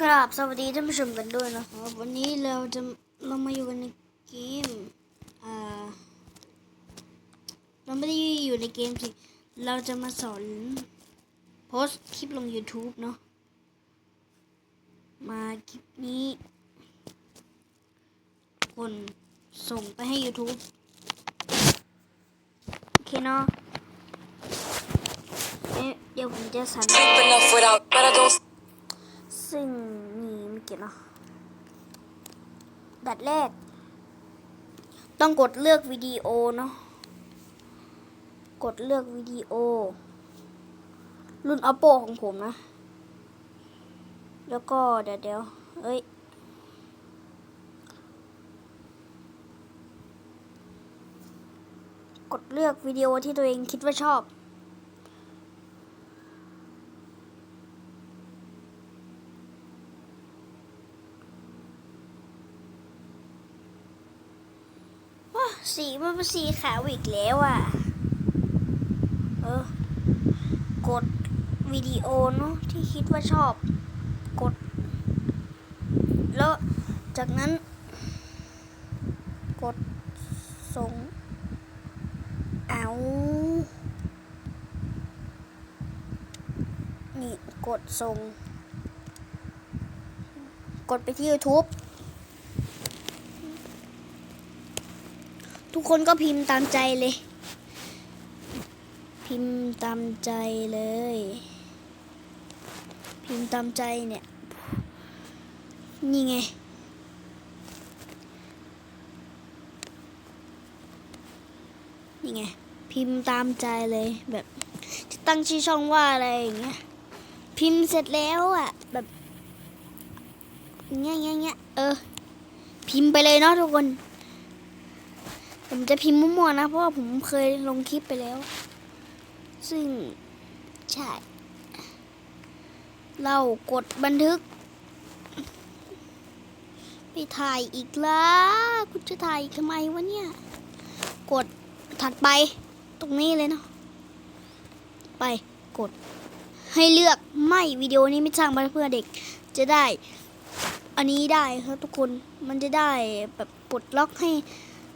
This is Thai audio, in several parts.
กราบสวัสดีท่านผู้ชมกันด้วยนะครับวันนี้เราจะเรามาอยู่กันในเกมอ่าเราไม่ได้อยู่ในเกมสิเราจะมาสอนโพสต์คลิปลง YouTube เนาะมาคลิปนี้คนส่งไปให้ YouTube โอเคเนาะเอ๊ะเดี๋ยวผมจะสั่น Sleep enough without paradox. ซึ่งนี่ไม่เกี่ยวเนาะ ดัดแรก ต้องกดเลือกวิดีโอเนาะกดเลือกวิดีโอ รุ่น oppo ของผมนะ แล้วก็เดี๋ยวเดี๋ยวเอ้ยกดเลือกวิดีโอที่ตัวเองคิดว่าชอบ สีมันเป็นสีขาวอีกแล้วอะ เออ กดวิดีโอเนาะที่คิดว่าชอบ กด แล้วจากนั้น กดส่ง เอา นี่ กดส่ง กดไปที่ YouTube ทุกคนก็พิมพ์ตามใจเลย พิมพ์ตามใจเลย พิมพ์ตามใจเนี่ย นี่ไงนี่ไงพิมพ์ตามใจเลยแบบจะตั้งชื่อช่องว่าอะไรอย่างเงี้ยพิมพ์เสร็จแล้วอะ แบบเงี้ยเงี้ยเงี้ยเออ พิมพ์ไปเลยเนาะทุกคน ผมจะพิมพ์มั่วๆนะ เพราะว่าผมเคยลงคลิปไปแล้ว ซึ่ง ใช่ เรากดบันทึก ไปถ่ายอีกแล้วคุณจะถ่ายทำไมวะเนี่ย กดถัดไป ตรงนี้เลยเนาะไปกด ให้เลือกไม่วิดีโอนี้ไม่สร้างมาเพื่อเด็ก จะได้ อันนี้ได้ครับทุกคนมันจะได้แบบปลดล็อกให้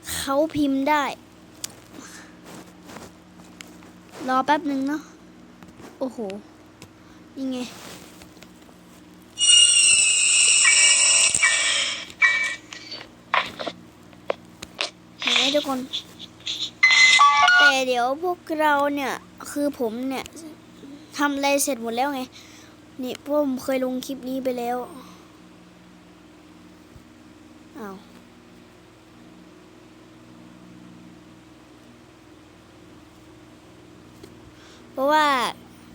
เขาพิมพ์ได้ รอแป๊บหนึ่งเนาะ โอ้โห นี่ไง เห็นไหมทุกคน แต่เดี๋ยวพวกเราเนี่ย คือผมเนี่ยทำอะไรเสร็จหมดแล้วไง นี่พวกผมเคยลงคลิปนี้ไปแล้ว อ้าว เพราะว่า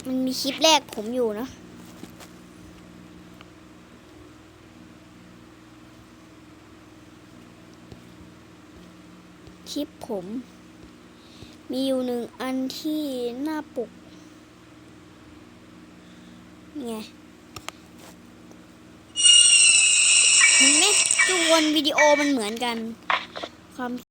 มันมีคลิปแรกผมอยู่นะคลิปผม มีอยู่หนึ่งอันที่หน้าปกไงเห็นไหมทุกคนวิดีโอมันเหมือนกัน ความ